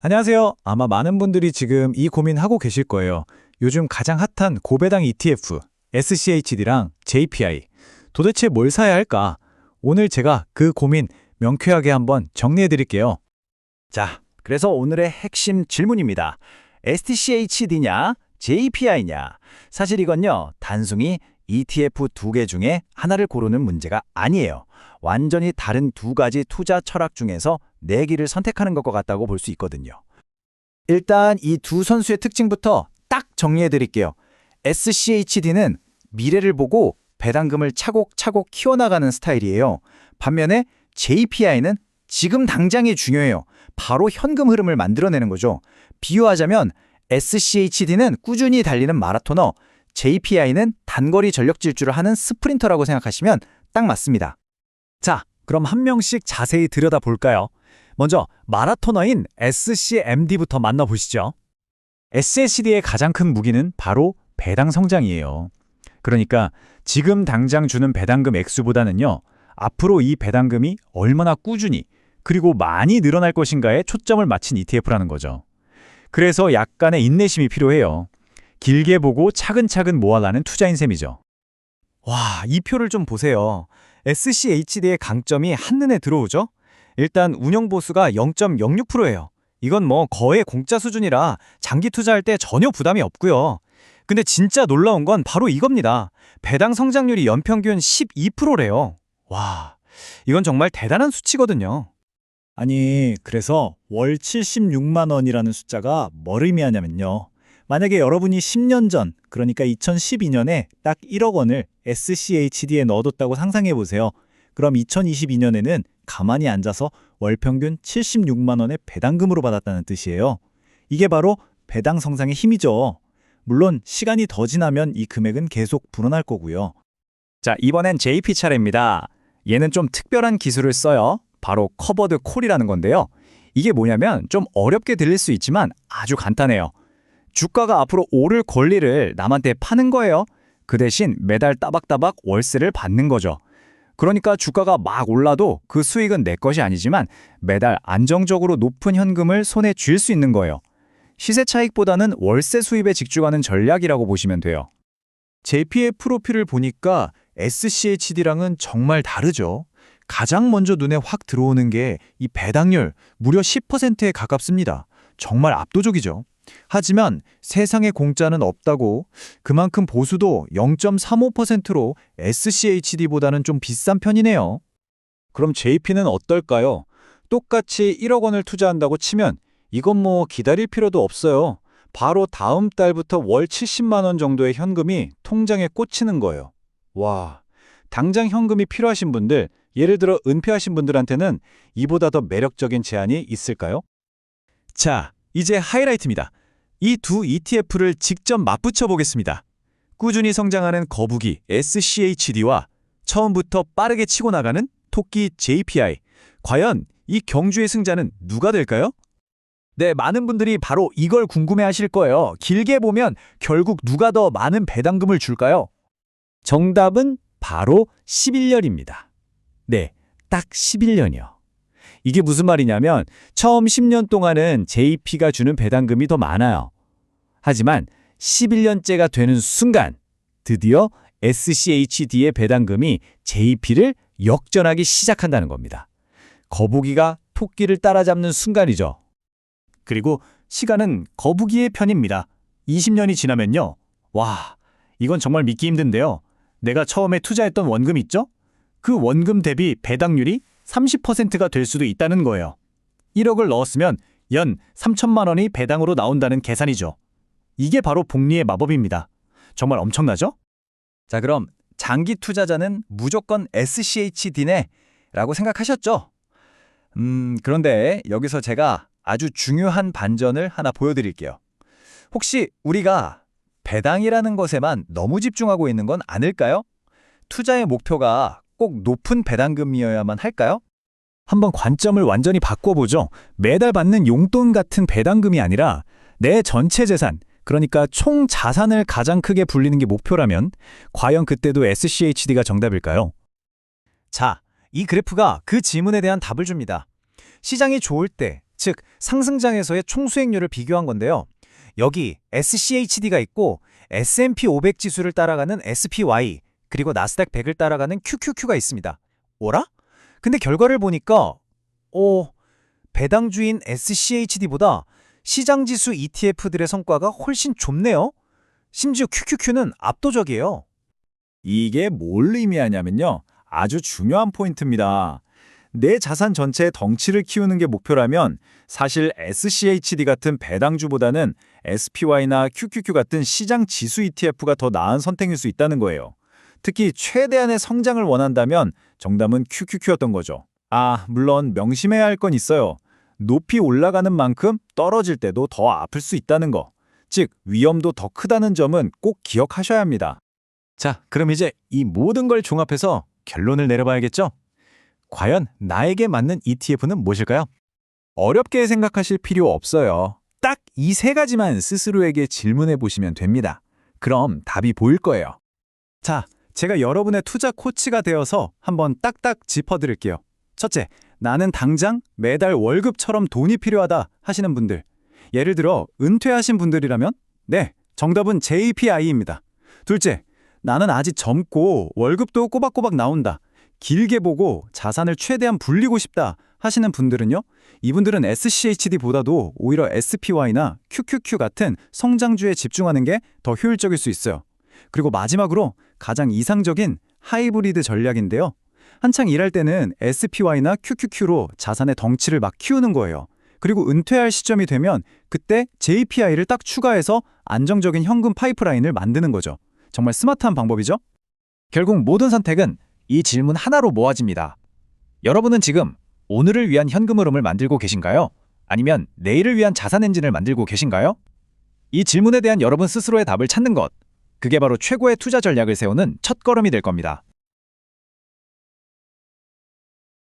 안녕하세요. 아마 많은 분들이 지금 이 고민하고 계실 거예요. 요즘 가장 핫한 고배당 ETF, SCHD랑 JPI. 도대체 뭘 사야 할까? 오늘 제가 그 고민 명쾌하게 한번 정리해 드릴게요. 자, 그래서 오늘의 핵심 질문입니다. STCHD냐, JPI냐? 사실 이건요, 단순히 ETF 두 개 중에 하나를 고르는 문제가 아니에요. 완전히 다른 두 가지 투자 철학 중에서 네 개를 선택하는 것과 같다고 볼 수 있거든요. 일단 이 두 선수의 특징부터 딱 정리해 드릴게요. SCHD는 미래를 보고 배당금을 차곡차곡 키워나가는 스타일이에요. 반면에 JPI는 지금 당장이 중요해요. 바로 현금 흐름을 만들어내는 거죠. 비유하자면 SCHD는 꾸준히 달리는 마라토너, JPI는 단거리 전력 질주를 하는 스프린터라고 생각하시면 딱 맞습니다. 자, 그럼 한 명씩 자세히 들여다 볼까요? 먼저 마라토너인 SCMD부터 만나보시죠. SCD의 가장 큰 무기는 바로 배당 성장이에요. 그러니까 지금 당장 주는 배당금 액수보다는요, 앞으로 이 배당금이 얼마나 꾸준히 그리고 많이 늘어날 것인가에 초점을 맞춘 ETF라는 거죠. 그래서 약간의 인내심이 필요해요. 길게 보고 차근차근 모아라는 투자인 셈이죠. 와, 이 표를 좀 보세요. SCHD의 강점이 한눈에 들어오죠? 일단 운영 보수가 0.06%예요. 이건 뭐 거의 공짜 수준이라 장기 투자할 때 전혀 부담이 없고요. 근데 진짜 놀라운 건 바로 이겁니다. 배당 성장률이 연평균 12%래요. 와, 이건 정말 대단한 수치거든요. 아니, 그래서 월 76만 원이라는 숫자가 뭘 의미하냐면요. 만약에 여러분이 10년 전, 그러니까 2012년에 딱 1억 원을 SCHD에 넣어뒀다고 상상해 보세요. 그럼 2022년에는 가만히 앉아서 월 평균 76만 원의 배당금으로 받았다는 뜻이에요. 이게 바로 배당 성장의 힘이죠. 물론 시간이 더 지나면 이 금액은 계속 불어날 거고요. 자, 이번엔 JP 차례입니다. 얘는 좀 특별한 기술을 써요. 바로 커버드 콜이라는 건데요. 이게 뭐냐면 좀 어렵게 들릴 수 있지만 아주 간단해요. 주가가 앞으로 오를 권리를 남한테 파는 거예요. 그 대신 매달 따박따박 월세를 받는 거죠. 그러니까 주가가 막 올라도 그 수익은 내 것이 아니지만 매달 안정적으로 높은 현금을 손에 쥘 수 있는 거예요. 시세 차익보다는 월세 수입에 직주하는 전략이라고 보시면 돼요. JP의 프로필을 보니까 SCHD랑은 정말 다르죠. 가장 먼저 눈에 확 들어오는 게 이 배당률 무려 10%에 가깝습니다. 정말 압도적이죠. 하지만 세상에 공짜는 없다고 그만큼 보수도 0.35%로 SCHD보다는 좀 비싼 편이네요. 그럼 JP는 어떨까요? 똑같이 1억 원을 투자한다고 치면 이건 뭐 기다릴 필요도 없어요. 바로 다음 달부터 월 70만 원 정도의 현금이 통장에 꽂히는 거예요. 와, 당장 현금이 필요하신 분들, 예를 들어 은퇴하신 분들한테는 이보다 더 매력적인 제안이 있을까요? 자, 이제 하이라이트입니다. 이 두 ETF를 직접 맞붙여 보겠습니다. 꾸준히 성장하는 거북이 SCHD와 처음부터 빠르게 치고 나가는 토끼 JPI. 과연 이 경주의 승자는 누가 될까요? 네, 많은 분들이 바로 이걸 궁금해 하실 거예요. 길게 보면 결국 누가 더 많은 배당금을 줄까요? 정답은 바로 11년입니다. 네, 딱 11년이요. 이게 무슨 말이냐면 처음 10년 동안은 JP가 주는 배당금이 더 많아요. 하지만 11년째가 되는 순간 드디어 SCHD의 배당금이 JP를 역전하기 시작한다는 겁니다. 거북이가 토끼를 따라잡는 순간이죠. 그리고 시간은 거북이의 편입니다. 20년이 지나면요. 와, 이건 정말 믿기 힘든데요. 내가 처음에 투자했던 원금 있죠? 그 원금 대비 배당률이 30%가 될 수도 있다는 거예요. 1억을 넣었으면 연 3천만 원이 배당으로 나온다는 계산이죠. 이게 바로 복리의 마법입니다. 정말 엄청나죠? 자, 그럼 장기 투자자는 무조건 SCHD네 라고 생각하셨죠? 음, 그런데 여기서 제가 아주 중요한 반전을 하나 보여드릴게요. 혹시 우리가 배당이라는 것에만 너무 집중하고 있는 건 아닐까요? 투자의 목표가 꼭 높은 배당금이어야만 할까요? 한번 관점을 완전히 바꿔보죠. 매달 받는 용돈 같은 배당금이 아니라 내 전체 재산, 그러니까 총 자산을 가장 크게 불리는 게 목표라면 과연 그때도 SCHD가 정답일까요? 자, 이 그래프가 그 질문에 대한 답을 줍니다. 시장이 좋을 때 즉 상승장에서의 총수익률을 비교한 건데요. 여기 SCHD가 있고 S&P 500 지수를 따라가는 SPY 그리고 나스닥 100을 따라가는 QQQ가 있습니다. 뭐라? 근데 결과를 보니까 어 배당주인 SCHD보다 시장지수 ETF들의 성과가 훨씬 좁네요. 심지어 QQQ는 압도적이에요. 이게 뭘 의미하냐면요. 아주 중요한 포인트입니다. 내 자산 전체의 덩치를 키우는 게 목표라면 사실 SCHD 같은 배당주보다는 SPY나 QQQ 같은 시장 지수 ETF가 더 나은 선택일 수 있다는 거예요. 특히 최대한의 성장을 원한다면 정답은 QQQ였던 거죠. 아, 물론 명심해야 할 건 있어요. 높이 올라가는 만큼 떨어질 때도 더 아플 수 있다는 거. 즉, 위험도 더 크다는 점은 꼭 기억하셔야 합니다. 자, 그럼 이제 이 모든 걸 종합해서 결론을 내려봐야겠죠? 과연 나에게 맞는 ETF는 무엇일까요? 어렵게 생각하실 필요 없어요. 딱 이 세 가지만 스스로에게 질문해 보시면 됩니다. 그럼 답이 보일 거예요. 자, 제가 여러분의 투자 코치가 되어서 한번 딱딱 짚어드릴게요. 첫째, 나는 당장 매달 월급처럼 돈이 필요하다 하시는 분들. 예를 들어 은퇴하신 분들이라면 네, 정답은 JPI입니다. 둘째, 나는 아직 젊고 월급도 꼬박꼬박 나온다. 길게 보고 자산을 최대한 불리고 싶다 하시는 분들은요. 이분들은 SCHD보다도 오히려 SPY나 QQQ 같은 성장주에 집중하는 게 더 효율적일 수 있어요. 그리고 마지막으로 가장 이상적인 하이브리드 전략인데요. 한창 일할 때는 SPY나 QQQ로 자산의 덩치를 막 키우는 거예요. 그리고 은퇴할 시점이 되면 그때 JPI를 딱 추가해서 안정적인 현금 파이프라인을 만드는 거죠. 정말 스마트한 방법이죠? 결국 모든 선택은 이 질문 하나로 모아집니다. 여러분은 지금 오늘을 위한 현금 흐름을 만들고 계신가요? 아니면 내일을 위한 자산 엔진을 만들고 계신가요? 이 질문에 대한 여러분 스스로의 답을 찾는 것. 그게 바로 최고의 투자 전략을 세우는 첫 걸음이 될 겁니다.